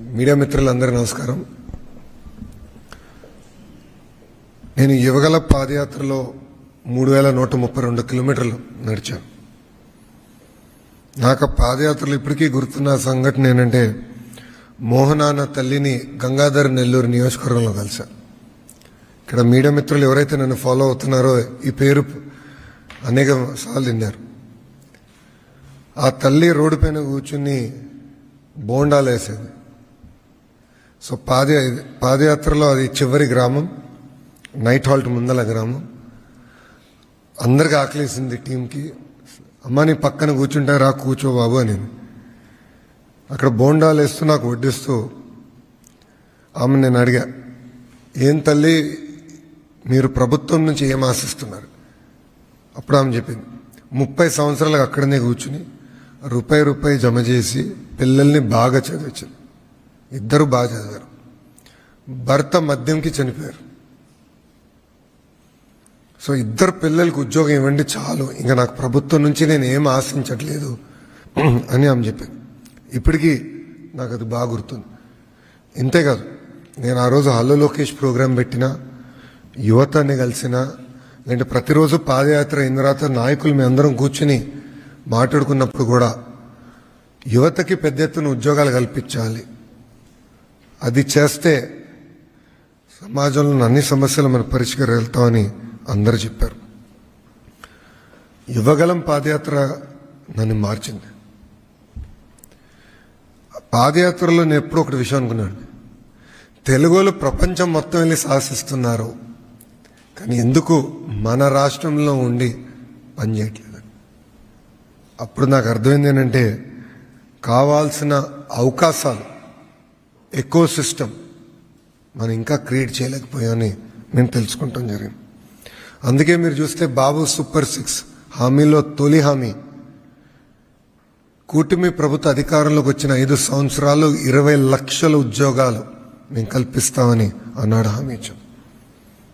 Media మిత్రులందరూ నమస్కారం. నేను యువగల పాదయాత్రలో మూడు వేల నూట ముప్పై రెండు కిలోమీటర్లు నడిచాను. నాకు పాదయాత్రలు ఇప్పటికీ గుర్తున్న సంఘటన ఏంటంటే మోహనాన్న తల్లిని గంగాధర్ నెల్లూరు నియోజకవర్గంలో కలిసా ఇక్కడ మీడియా మిత్రులు ఎవరైతే నన్ను ఫాలో అవుతున్నారో ఈ పేరు అనేక సార్లు తిన్నారు ఆ తల్లి రోడ్డు పైన కూర్చుని బోండాలు వేసేది. సో పాద పాదయాత్రలో అది చివరి గ్రామం నైట్ హాల్ట్ ముందల గ్రామం. అందరికి ఆకలేసింది టీంకి. అమ్మ నీ పక్కన కూర్చుంటే రా కూర్చో బాబు అని. అక్కడ బోండాలు వేస్తూ నాకు వడ్డిస్తూ ఆమె నేను అడిగా ఏం తల్లి మీరు ప్రభుత్వం నుంచి ఏం ఆశిస్తున్నారు? అప్పుడు ఆమె చెప్పింది ముప్పై సంవత్సరాలకు అక్కడనే కూర్చుని రూపాయి రూపాయి జమ చేసి పిల్లల్ని బాగా చదివించింది ఇద్దరు బాగా చదివారు. భర్త మద్యంకి చనిపోయారు. సో ఇద్దరు పిల్లలకు ఉద్యోగం ఇవ్వండి చాలు. ఇంకా నాకు ప్రభుత్వం నుంచి నేను ఏం ఆశించట్లేదు అని ఆమె చెప్పింది. ఇప్పటికీ నాకు అది బాగా గుర్తుంది. ఇంతేకాదు నేను ఆ రోజు హల్లో లోకేష్ ప్రోగ్రాం పెట్టిన యువతని కలిసిన లేదంటే ప్రతిరోజు పాదయాత్ర అయిన తర్వాత నాయకులు మేము అందరం కూర్చుని మాట్లాడుకున్నప్పుడు కూడా యువతకి పెద్ద ఎత్తున ఉద్యోగాలు కల్పించాలి. అది చేస్తే సమాజంలో అన్ని సమస్యలు మనం పరిష్కరిస్తామని అందరూ చెప్పారు. యువగలం పాదయాత్ర నన్ను మార్చింది. పాదయాత్రలో నేను ఎప్పుడూ ఒకటి విషయం అనుకున్నాను. తెలుగులో ప్రపంచం మొత్తం వెళ్ళి శాసిస్తున్నారు కానీ ఎందుకు మన రాష్ట్రంలో ఉండి పనిచేయట్లేదు అప్పుడు నాకు అర్థమైంది ఏంటంటే కావాల్సిన అవకాశాలు ఎకో సిస్టమ్ మనం ఇంకా క్రియేట్ చేయలేకపోయామని మేము తెలుసుకుంటాం జరిగింది. అందుకే మీరు చూస్తే బాబు సూపర్ సిక్స్ హామీలో తొలి హామీ. కూటమి ప్రభుత్వ అధికారంలోకి వచ్చిన ఐదు సంవత్సరాలు ఇరవై లక్షల ఉద్యోగాలు మేము కల్పిస్తామని అన్నాడు హామీ ఇచ్చాం.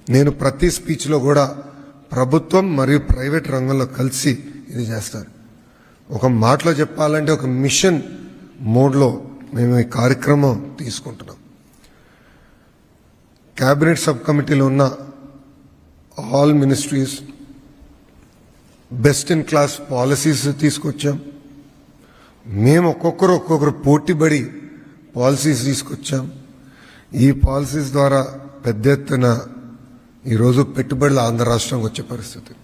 నేను ప్రతి స్పీచ్లో కూడా ప్రభుత్వం మరియు ప్రైవేట్ రంగంలో కలిసి ఇది చేస్తారు. ఒక మాటలో చెప్పాలంటే ఒక మిషన్ మోడ్లో మేము ఈ కార్యక్రమం తీసుకుంటున్నాం. క్యాబినెట్ సబ్ కమిటీలో ఉన్న all ministries best in class policies తీసుకొచ్చాం. మేము ఒక్కొక్కరు ఒక్కొక్కరు పోటీపడి పాలసీస్ తీసుకొచ్చాం. ఈ పాలసీస్ ద్వారా పెద్ద ఎత్తున ఈరోజు పెట్టుబడులు ఆంధ్ర రాష్ట్రంకి వచ్చే పరిస్థితి.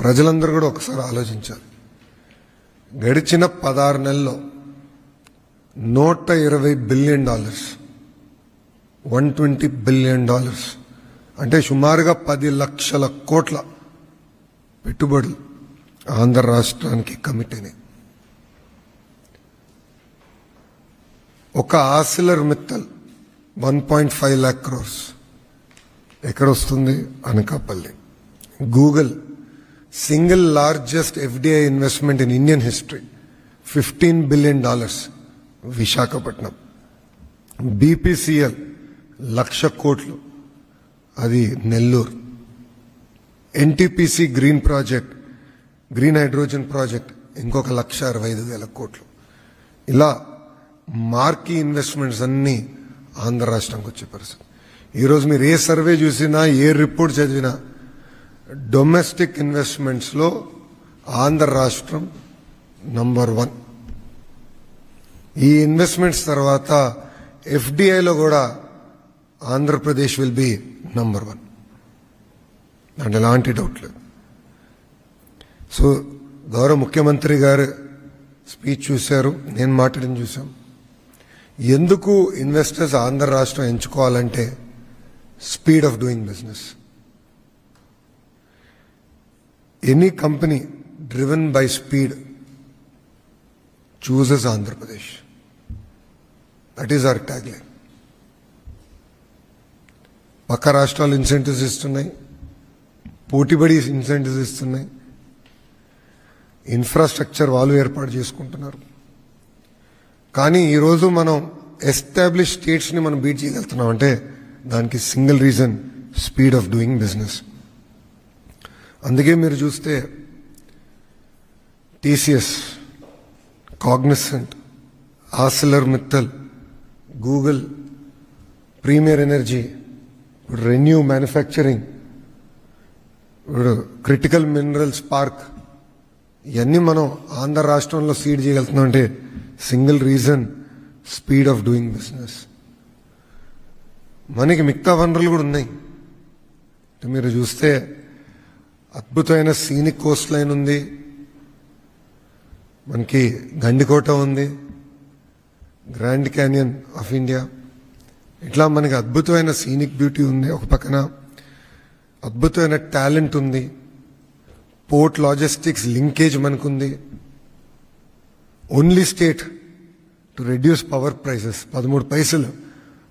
ప్రజలందరూ కూడా ఒకసారి ఆలోచించాలి. గడిచిన పదహారు నెలల్లో నూట ఇరవై billion dollars. One twenty billion dollars. అంటే సుమారుగా పది లక్షల కోట్ల పెట్టుబడులు ఆంధ్ర రాష్ట్రానికి కమిట్ అయినాయి. ఒక Arcelor Mittal one point five lakh crores ఎక్కడ వస్తుంది Anakapalli. Google single largest FDI investment in Indian history fifteen billion dollars. Visakhapatnam. BPCL లక్ష కోట్లు. అది Nellore. NTPC green project green hydrogen project ఇంకొక లక్ష అరవై ఐదు వేల కోట్లు. ఇలా మార్కీ ఇన్వెస్ట్మెంట్స్ అన్నీ ఆంధ్ర రాష్ట్రంకి వచ్చే పరిస్థితి. ఈరోజు మీరు ఏ సర్వే చూసినా ఏ రిపోర్ట్ చదివినా డొమెస్టిక్ ఇన్వెస్ట్మెంట్స్లో ఆంధ్ర రాష్ట్రం నంబర్ వన్. ఈ ఇన్వెస్ట్మెంట్స్ తర్వాత ఎఫ్డిఐలో కూడా Andhra Pradesh will be number one దాంట్లో ఎలాంటి డౌట్ లేదు. సో గౌరవ ముఖ్యమంత్రి గారు స్పీచ్ చూశారు నేను మాట్లాడిన చూసాం ఎందుకు ఇన్వెస్టర్స్ ఆంధ్ర రాష్ట్రం ఎంచుకోవాలంటే speed of doing business any company driven by speed chooses Andhra Pradesh that is our tagline పక్క రాష్ట్రాలు ఇన్సెంటివ్స్ ఇస్తున్నాయి. పోటీబడి ఇన్సెంటివ్స్ ఇస్తున్నాయి. ఇన్ఫ్రాస్ట్రక్చర్ వాళ్ళు ఏర్పాటు చేసుకుంటున్నారు. కానీ ఈరోజు మనం ఎస్టాబ్లిష్ స్టేట్స్ని మనం బీట్ చేయగలుగుతున్నాం అంటే దానికి single reason speed of doing business అందుకే మీరు చూస్తే TCS Cognizant Arcelor Mittal Google Premier Energy ఇప్పుడు రెన్యూ మ్యానుఫ్యాక్చరింగ్ ఇప్పుడు క్రిటికల్ మినరల్స్ పార్క్ ఇవన్నీ మనం ఆంధ్ర రాష్ట్రంలో సీడ్ చేయగలుగుతున్నాం అంటే single reason speed of doing business మనకి మిగతా వనరులు కూడా ఉన్నాయి. మీరు చూస్తే అద్భుతమైన సీనిక్ కోస్ట్ లైన్ ఉంది. మనకి గండికోట ఉంది గ్రాండ్ క్యానియన్ ఆఫ్ ఇండియా ఇట్లా మనకి అద్భుతమైన సీనిక్ బ్యూటీ ఉంది ఒక పక్కన. అద్భుతమైన టాలెంట్ ఉంది. పోర్ట్ లాజిస్టిక్స్ లింకేజ్ మనకుంది. Only state to reduce power prices పదమూడు పైసలు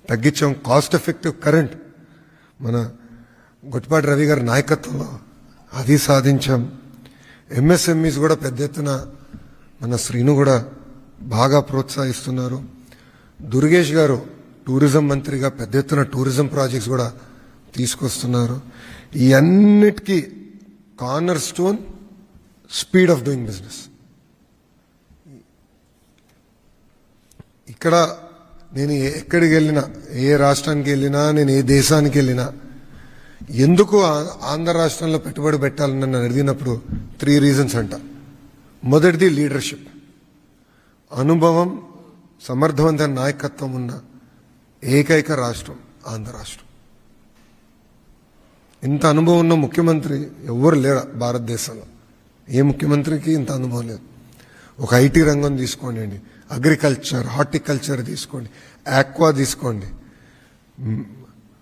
తగ్గించాం. కాస్ట్ ఎఫెక్టివ్ కరెంట్ మన గొట్టిపాటి రవి గారి నాయకత్వంలో అది సాధించాం. ఎంఎస్ఎంఈస్ కూడా పెద్ద ఎత్తున మన శ్రీను కూడా బాగా ప్రోత్సహిస్తున్నారు. దుర్గేష్ గారు టూరిజం మంత్రిగా పెద్ద ఎత్తున టూరిజం ప్రాజెక్ట్స్ కూడా తీసుకొస్తున్నారు. ఈ అన్నిటికీ cornerstone speed of doing business. ఇక్కడ నేను ఎక్కడికి వెళ్ళినా ఏ రాష్ట్రానికి వెళ్ళినా నేను ఏ దేశానికి వెళ్ళినా ఎందుకు ఆంధ్ర రాష్ట్రంలో పెట్టుబడి పెట్టాలని నన్ను అడిగినప్పుడు త్రీ రీజన్స్ అంట. మొదటిది లీడర్షిప్ అనుభవం సమర్థవంతమైన నాయకత్వం ఉన్న ఏకైక రాష్ట్రం ఆంధ్ర రాష్ట్రం. ఇంత అనుభవం ఉన్న ముఖ్యమంత్రి ఎవ్వరు లేరు భారతదేశంలో? ఏ ముఖ్యమంత్రికి ఇంత అనుభవం లేదు? ఒక ఐటీ రంగం తీసుకోండి అగ్రికల్చర్ హార్టికల్చర్ తీసుకోండి. ఆక్వా తీసుకోండి.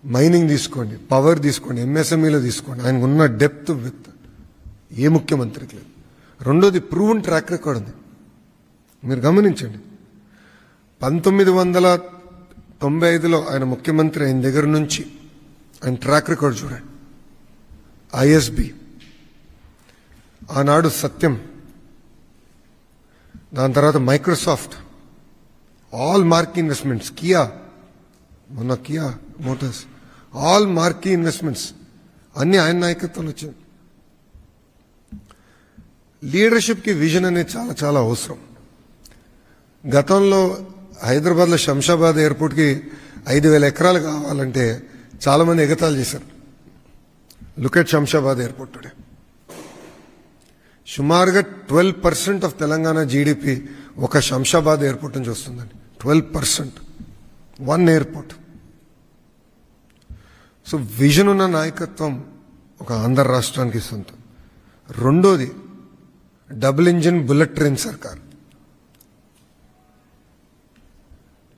మైనింగ్ తీసుకోండి. పవర్ తీసుకోండి. ఎంఎస్ఎంఈలో తీసుకోండి. ఆయనకు ఉన్న డెప్త్ విత్ ఏ ముఖ్యమంత్రికి లేదు. రెండోది ప్రూవన్ ట్రాక్ రికార్డ్ ఉంది. మీరు గమనించండి. పంతొమ్మిది వందల తొంభై ఐదులో ఆయన ముఖ్యమంత్రి అయిన దగ్గర నుంచి ఆయన ట్రాక్ రికార్డ్ చూడండి. ఐఎస్బి ఆనాడు సత్యం. దాని తర్వాత Microsoft all marquee investments Kia మొన్న Kia Motors all marquee investments అన్ని ఆయన నాయకత్వంలో వచ్చింది లీడర్షిప్కి విజన్ అనేది చాలా చాలా అవసరం. గతంలో హైదరాబాద్లో శంషాబాద్ ఎయిర్పోర్ట్కి ఐదు వేల ఎకరాలు కావాలంటే చాలామంది ఎగతాలు చేశారు. Look at Shamshabad airport today. సుమారుగా twelve percent of Telangana GDP ఒక శంషాబాద్ ఎయిర్పోర్ట్ నుంచి వస్తుందండి. Twelve percent. One airport. So vision ఉన్న నాయకత్వం ఒక ఆంధ్ర రాష్ట్రానికి సొంతం. రెండోది డబుల్ ఇంజిన్ బుల్లెట్ ట్రైన్ సర్కార్.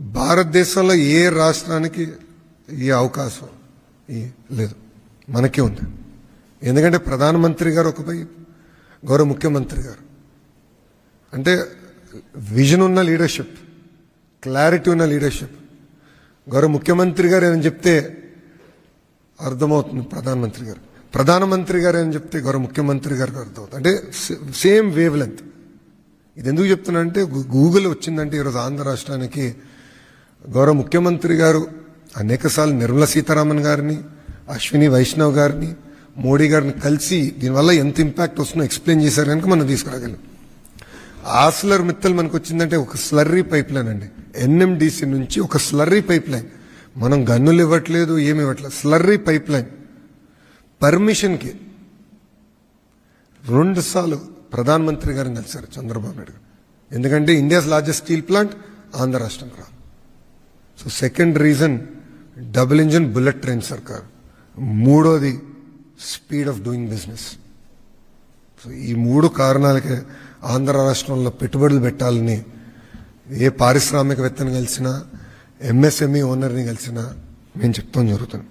భారతదేశంలో ఏ రాష్ట్రానికి ఈ అవకాశం లేదు. మనకే ఉంది. ఎందుకంటే ప్రధానమంత్రి గారు ఒకపై గౌరవ ముఖ్యమంత్రి గారు. అంటే విజన్ ఉన్న లీడర్షిప్ క్లారిటీ ఉన్న లీడర్షిప్. గౌరవ ముఖ్యమంత్రి గారు ఏమని చెప్తే అర్థమవుతుంది ప్రధానమంత్రి గారు. ప్రధానమంత్రి గారు అని చెప్తే గౌరవ ముఖ్యమంత్రి గారికి అర్థమవుతుంది. అంటే సేమ్ వేవ్ లెంత్ ఇది ఎందుకు చెప్తున్నానంటే గు- గూగుల్ వచ్చిందంటే ఈరోజు ఆంధ్ర రాష్ట్రానికి గౌరవ ముఖ్యమంత్రి గారు అనేకసార్లు నిర్మలా సీతారామన్ గారిని అశ్విని వైష్ణవ్ గారిని మోడీ గారిని కలిసి దీనివల్ల ఎంత ఇంపాక్ట్ వస్తుందో ఎక్స్ప్లెయిన్ చేశారు కనుక మనం తీసుకురాగలం. ఆస్లర్ మిత్తల్ మనకు వచ్చిందంటే ఒక స్లర్రీ పైప్ లైన్ అండి. ఎన్ఎండిసి నుంచి ఒక స్లర్రీ పైప్ లైన్ మనం గన్నులు ఇవ్వట్లేదు ఏమి ఇవ్వట్లేదు. స్లర్రీ పైప్ లైన్ పర్మిషన్కి రెండుసార్లు ప్రధానమంత్రి గారిని కలిశారు చంద్రబాబు నాయుడు గారు. ఎందుకంటే India's largest steel plant Andhra రాష్ట్రం రా so second reason double engine bullet train సర్కార్. మూడోది speed of doing business. So ఈ మూడు కారణాలకే ఆంధ్ర రాష్ట్రంలో పెట్టుబడులు పెట్టాలని ఏ పారిశ్రామికవేత్తని కలిసినా ఎంఎస్ఎంఈ ఓనర్ని కలిసినా మేము చెప్తాం జరుగుతుంది.